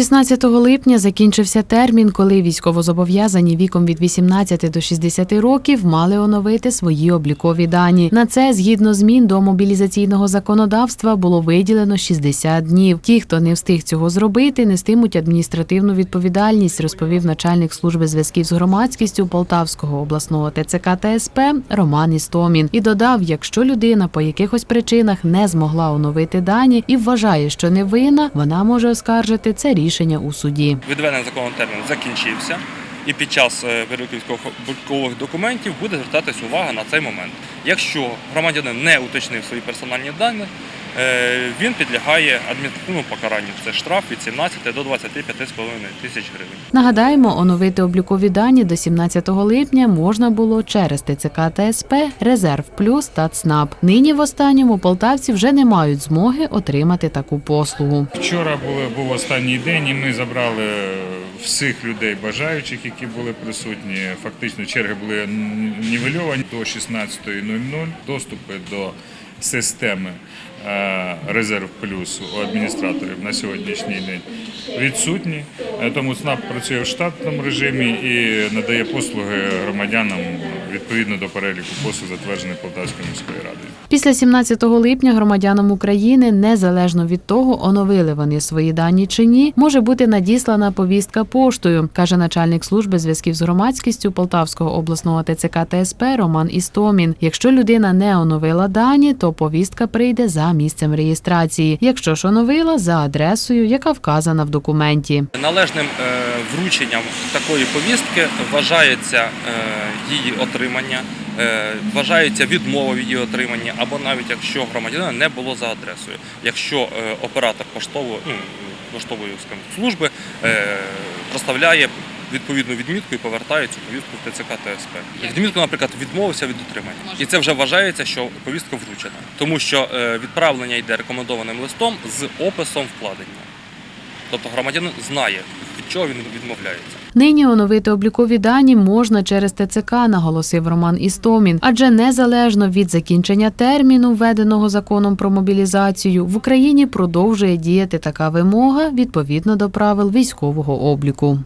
16 липня закінчився термін, коли військовозобов'язані віком від 18 до 60 років мали оновити свої облікові дані. На це, згідно змін до мобілізаційного законодавства, було виділено 60 днів. Ті, хто не встиг цього зробити, нестимуть адміністративну відповідальність, розповів начальник служби зв'язків з громадськістю Полтавського обласного ТЦК та СП Роман Істомін. І додав, якщо людина по якихось причинах не змогла оновити дані і вважає, що не винна, вона може оскаржити це рішення у суді. Відведений законний термін закінчився, і під час перевірки військово-облікових документів буде звертатись увага на цей момент. Якщо громадянин не уточнив свої персональні дані, він підлягає адміністративному покаранню. Це штраф від 17 до 25,5 тисяч гривень. Нагадаємо, оновити облікові дані до 17 липня можна було через ТЦК та СП, Резерв Плюс та ЦНАП. Нині в останньому полтавці вже не мають змоги отримати таку послугу. Вчора були, був останній день, і ми забрали всіх людей бажаючих, які були присутні. Фактично черги були нівельовані до 16.00. Доступи до системи е, Резерв Плюс у адміністраторів на сьогоднішній день відсутні. Е, Тому ЦНАП працює в штатному режимі і надає послуги громадянам відповідно до переліку послуг, затверджених Полтавською міською радою. Після 17 липня громадянам України, незалежно від того, оновили вони свої дані чи ні, може бути надіслана повістка поштою, каже начальник служби зв'язків з громадськістю Полтавського обласного ТЦК та СП Роман Істомін. Якщо людина не оновила дані, то повістка прийде за місцем реєстрації. Якщо ж оновила за адресою, яка вказана в документі. Належним е, врученням такої повістки вважається е, її отримання, е, вважається відмова від її отримання, або навіть якщо громадянина не було за адресою. Якщо е, оператор поштової, ну, поштової служби е, проставляє відповідну відмітку і повертає цю повістку в ТЦК та СП. Відмітку, наприклад, відмовився від отримання. І це вже вважається, що повістка вручена, тому що відправлення йде рекомендованим листом з описом вкладення. Тобто громадянин знає, чого він відмовляється. Нині оновити облікові дані можна через ТЦК, наголосив Роман Істомін. Адже незалежно від закінчення терміну, введеного законом про мобілізацію, в Україні продовжує діяти така вимога відповідно до правил військового обліку.